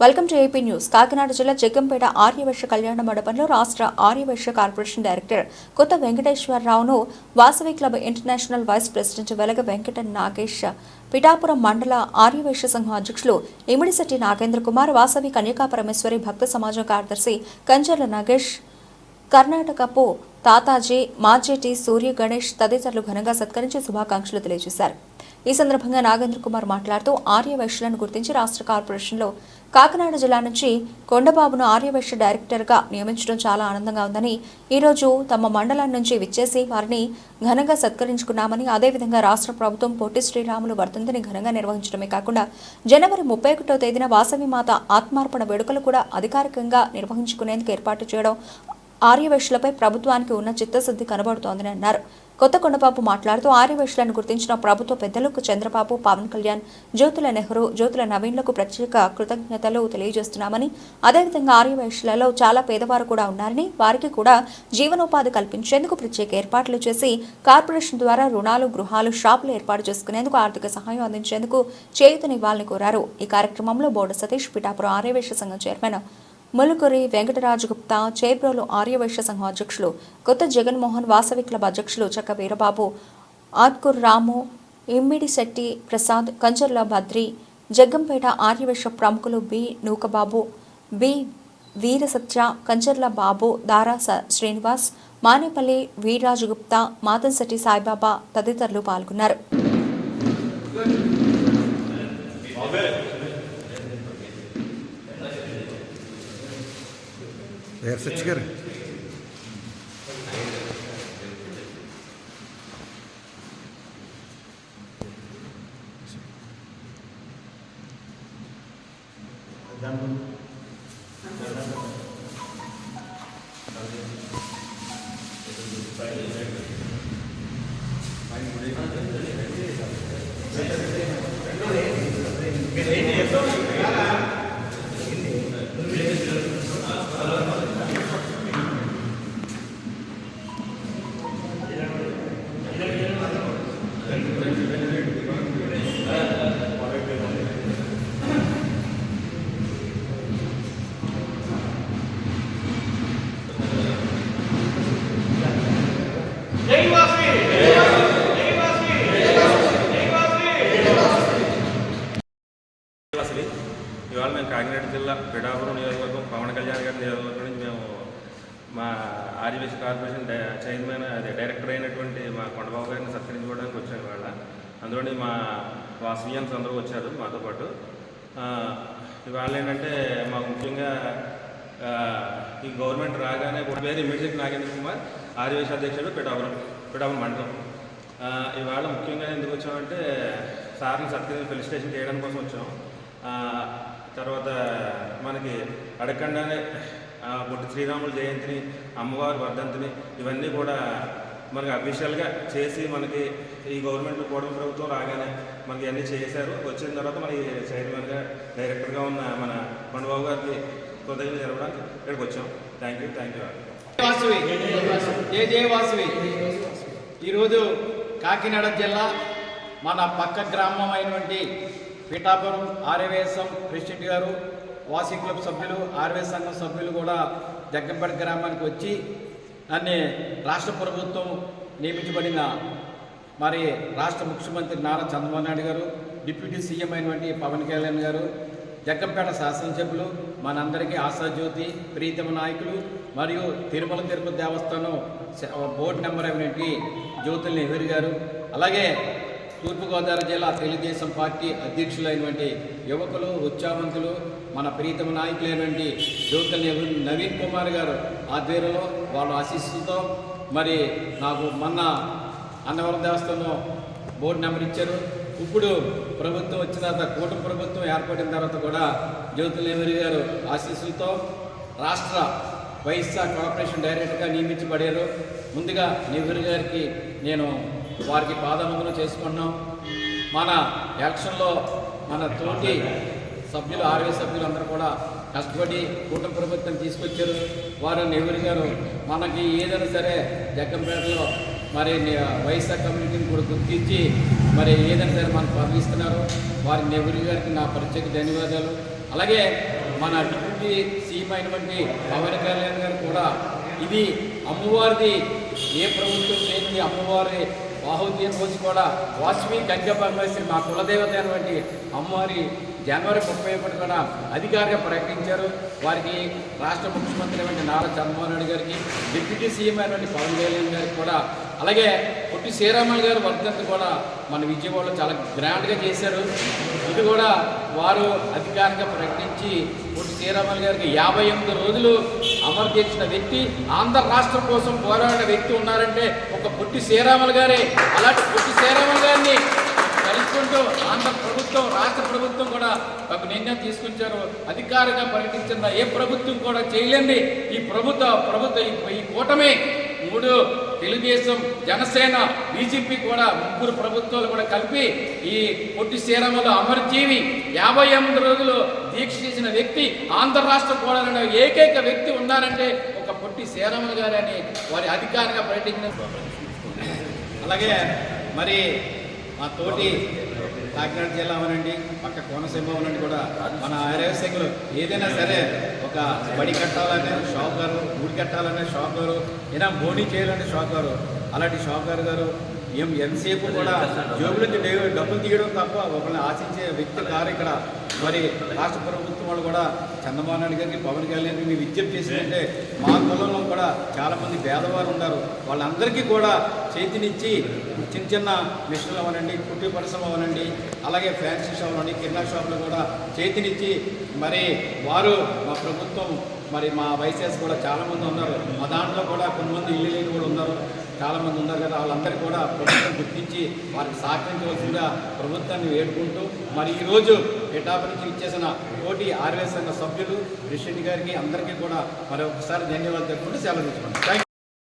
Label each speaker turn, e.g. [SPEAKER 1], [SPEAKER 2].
[SPEAKER 1] Welcome to AP news. Kakinada జిల్లా జగ్గంపేట ఆర్యవైశ్య కళ్యాణ మండపంలో రాష్ట్ర Aryavysya corporation director Kotha వెంకటేశ్వరరావును Vasavi club international vice president Velaga Venkata Nagesh Pithapuram మండల ఆర్యవైశ్య సంఘం అధ్యక్షులు ఇమిడిశెట్టి నాగేంద్ర కుమార్ వాసవి కన్యకా పరమేశ్వరి భక్త సమాజం కార్యదర్శి కంచర్ల నాగేష్ కర్ణాటకపు తాతాజీ మాజేటి సూర్య గణేష్ తదితరులు ఘనంగా సత్కరించి శుభాకాంక్షలు తెలియజేశారు. ఈ సందర్భంగా నాగేంద్ర కుమార్ మాట్లాడుతూ ఆర్యవైశ్యులను గుర్తించి రాష్ట్ర కార్పొరేషన్లో కాకినాడ జిల్లా నుంచి కొండబాబును ఆర్యవైశ్య డైరెక్టర్గా నియమించడం చాలా ఆనందంగా ఉందని ఈరోజు తమ మండలం నుంచి విచ్చేసి వారిని ఘనంగా సత్కరించుకున్నామని అదేవిధంగా రాష్ట్ర ప్రభుత్వం పొట్టి శ్రీరాములు వర్ధంతిని ఘనంగా నిర్వహించడమే కాకుండా జనవరి ముప్పై ఒకటో తేదీన వాసవి మాత ఆత్మార్పణ వేడుకలు కూడా అధికారికంగా నిర్వహించుకునేందుకు ఏర్పాటు చేయడం ఆర్యవైశ్యులపై ప్రభుత్వానికి ఉన్న చిత్తశుద్ధి కనబడుతోందని అన్నారు. కొత్త కొండబాబు మాట్లాడుతూ ఆర్యవేషులను గుర్తించిన ప్రభుత్వ పెద్దలకు చంద్రబాబు పవన్ కళ్యాణ్ జ్యోతుల నెహ్రూ జ్యోతుల నవీన్లకు ప్రత్యేక కృతజ్ఞతలు తెలియజేస్తున్నామని అదేవిధంగా ఆర్యవేషులలో చాలా పేదవారు కూడా ఉన్నారని వారికి కూడా జీవనోపాధి కల్పించేందుకు ప్రత్యేక ఏర్పాట్లు చేసి కార్పొరేషన్ ద్వారా రుణాలు గృహాలు షాపులు ఏర్పాటు చేసుకునేందుకు ఆర్థిక సహాయం అందించేందుకు చేయూతనివ్వాలని కోరారు. ఈ కార్యక్రమంలో బోర్డు సతీష్ పిఠాపురం ఆర్యవేష సంఘం చైర్మన్ ములుగురి వెంకటరాజగుప్తా చేబ్రోలు ఆర్యవైశ్య సంఘం అధ్యక్షులు కొత్త జగన్మోహన్ వాసవి క్లబ్ అధ్యక్షులు చక్క వీరబాబు ఆత్కూర్ రాము ఇమ్మిడిశెట్టి ప్రసాద్ కంచర్ల బద్రి జగ్గంపేట ఆర్యవైశ్య ప్రముఖులు బి నూకబాబు బి వీరసత్య కంచర్ల బాబు దారా స- శ్రీనివాస్ మానేపల్లి వీర్రాజు గుప్తా మాతంశెట్టి సాయిబాబా తదితరులు పాల్గొన్నారు.
[SPEAKER 2] Ver se çıkarın. Thank you. Kondababu గారిని సత్కరించుకోవడానికి వచ్చాం ఇవాళ. అందులోని మా వాసవియన్స్ అందరూ వచ్చారు మాతో పాటు. ఇవాళ ఏంటంటే మాకు ముఖ్యంగా ఈ గవర్నమెంట్ రాగానే పేరు ఇమ్మీడియట్ నాగేంద్ర కుమార్ ఆర్యవేశ అధ్యక్షుడు పిఠాపురం పిఠాపురం మండలం. ఇవాళ ముఖ్యంగా ఎందుకు వచ్చామంటే సార్ని సత్కరించి ఫెలిసిటేషన్ చేయడం కోసం వచ్చాం. తర్వాత మనకి అడగకుండానే ఆ, పొట్టి శ్రీరాముల జయంతిని అమ్మవారి వర్ధంతిని ఇవన్నీ కూడా మనకి అఫీషియల్గా చేసి మనకి ఈ గవర్నమెంట్ కూడలి ప్రభుత్వం రాగానే మనకి అన్నీ చేశారు. వచ్చిన తర్వాత మనకి చైర్మన్గా డైరెక్టర్గా ఉన్న మన పండుబాబు గారికి కృతజ్ఞతలు జరపడానికి ఇక్కడికి వచ్చాం. Thank you thank you
[SPEAKER 3] Vasavi జయ జయ ఈరోజు కాకినాడ జిల్లా మన పక్క గ్రామం అయినటువంటి పిఠాపురం ఆర్యవేసం ప్రెసిడెంట్ గారు వాసి క్లబ్ సభ్యులు ఆర్యవేశ సంఘం సభ్యులు కూడా జగ్గంపేట గ్రామానికి వచ్చి నన్ను రాష్ట్ర ప్రభుత్వం నియమించబడిన మరి రాష్ట్ర ముఖ్యమంత్రి నారా చంద్రబాబు నాయుడు గారు డిప్యూటీ సీఎం అయినటువంటి పవన్ కళ్యాణ్ గారు జగ్గంపేట శాసనసభ్యులు మనందరికీ ఆశాజ్యోతి ప్రీతమ నాయకులు మరియు తిరుమల తిరుపతి దేవస్థానం బోర్డు నెంబర్ అయినటువంటి జ్యోతుల్ నెహ్రూ గారు? అలాగే తూర్పుగోదావరి జిల్లా తెలుగుదేశం పార్టీ అధ్యక్షులైనటువంటి యువకులు ఉత్సాహవంతులు మన ప్రీతమ నాయకులైనటువంటి జ్యోతుల నెహ్రూ నవీన్ కుమార్ గారు ఆధ్వర్యంలో వాళ్ళ ఆశీస్సులతో మరి నాకు మొన్న అన్నవరం దేవస్థానం బోర్డు నెంబర్ ఇచ్చారు. ఇప్పుడు ప్రభుత్వం వచ్చిన తర్వాత కూటమి ప్రభుత్వం ఏర్పడిన తర్వాత కూడా జ్యోతుల నెహ్రూ గారు ఆశీస్సులతో రాష్ట్ర వైఎస్ఆర్ కార్పొరేషన్ డైరెక్టర్గా నియమించబడారు. ముందుగా నెహ్రూ గారికి నేను వారికి పాదవందనం చేసుకున్నాం. మన ఎలక్షన్లో మన తోటి సభ్యులు ఆర్వీ సభ్యులు అందరూ కూడా కష్టపడి కూటమి ప్రభుత్వం తీసుకొచ్చారు. వారు నెహ్రూ గారు మనకి ఏదైనా సరే జగ్గంపేటలో మరి వైఎస్ఆర్ కమ్యూనిటీని కూడా గుర్తించి మరి ఏదైనా సరే మనకు పంపిస్తున్నారు. వారి నెహ్రూ గారికి నా ప్రత్యేక ధన్యవాదాలు. అలాగే మన డిప్యూటీ సీఎం అయినటువంటి పవన్ కళ్యాణ్ గారు కూడా ఇది అమ్మవారిది ఏ ప్రభుత్వం లేని అమ్మవారి బాహుద్యం రోజు కూడా వాష్మి గంగ పరమేశ్వరి మా కులదేవత అయినటువంటి అమ్మవారి జనవరి ముప్పై ఒకటి కూడా అధికారిగా ప్రకటించారు. వారికి రాష్ట్ర ముఖ్యమంత్రి అయిన నారా చంద్రబాబు నాయుడు గారికి డిప్యూటీ సీఎం అయినటువంటి పవన్ కళ్యాణ్ గారికి కూడా అలాగే పొట్టి శ్రీరామన్ గారు వర్ధంతి కూడా మన విజయవాడలో చాలా గ్రాండ్గా చేశారు. ఇది కూడా వారు అధికారికంగా ప్రకటించి పొట్టి శ్రీరామన్ గారికి యాభై ఎనిమిది రోజులు అమలు చేసిన వ్యక్తి ఆంధ్ర రాష్ట్రం కోసం పోరాడిన వ్యక్తి ఉన్నారంటే ఒక పుట్టి శ్రీరాములు గారే. అలాంటి పుట్టి శ్రీరాములు గారిని కలుసుకుంటూ ఆంధ్ర ప్రభుత్వం రాష్ట్ర ప్రభుత్వం కూడా ఒక నిర్ణయం తీసుకొచ్చారు. అధికారిగా ప్రకటించిన ఏ ప్రభుత్వం కూడా చేయలేండి ఈ ప్రభుత్వ ప్రభుత్వ ఈ- ఈ కూటమి మూడు తెలుగుదేశం జనసేన బీజేపీ కూడా ముగ్గురు ప్రభుత్వాలు కూడా కలిపి ఈ పొట్టి శ్రీరాములు అమరజీవి యాభై ఎనిమిది రోజులు దీక్ష చేసిన వ్యక్తి ఆంధ్ర రాష్ట్ర కోడాలనే ఏకైక వ్యక్తి ఉన్నారంటే ఒక పొట్టి శ్రీరాములు గారు అని వారి అధికారిగా ప్రకటించిన అలాగే మరి మా తోటి కాకినాడ జిల్లా అవనండి పక్క కోనసీమ అవనండి కూడా మన ఆర్యవశకులు ఏదైనా సరే ఒక బడి కట్టాలనే షావుకారు గుడి కట్టాలనే షావుకారు ఏదైనా బోనీ చేయాలంటే షావుకారు అలాంటి షావుకారు గారు ఏం ఎంతసేపు కూడా జోబుల నుంచి డబ్బులు తీయడం తప్ప ఒకరిని ఆశించే వ్యక్తి కారు ఇక్కడ మరి రాష్ట్ర ప్రభుత్వం వాళ్ళు కూడా చంద్రబాబు నాయుడు గారికి పవన్ కళ్యాణ్ గారికి విజ్ఞప్తి చేసిందంటే మా కులంలో కూడా చాలామంది పేదవారు ఉన్నారు. వాళ్ళందరికీ కూడా చేతినిచ్చి చిన్న చిన్న మిషన్లు అవనండి కుట్టి పరిశ్రమ అవనండి అలాగే ఫ్యాన్సీ షాప్ అవనండి కిరాణా షాపులు కూడా చేతినిచ్చి మరి వారు మా ప్రభుత్వం మరి మా వైసీఎస్ కూడా చాలామంది ఉన్నారు. మా దాంట్లో కూడా కొంతమంది ఇల్లు లేని కూడా ఉన్నారు. చాలామంది ఉన్నారు కదా వాళ్ళందరికీ కూడా ప్రభుత్వం గుర్తించి వారికి సహకరించవలసిందిగా ప్రభుత్వాన్ని వేడుకుంటూ మరి ఈరోజు పిఠాపు నుంచి ఇచ్చేసిన కోటి ఆర్వే సంఘ సభ్యులు ప్రెసిడెంట్ గారికి అందరికీ కూడా మరొకసారి ధన్యవాదాలు తెలుపుకుంటూ సెలవు తీసుకుంటాం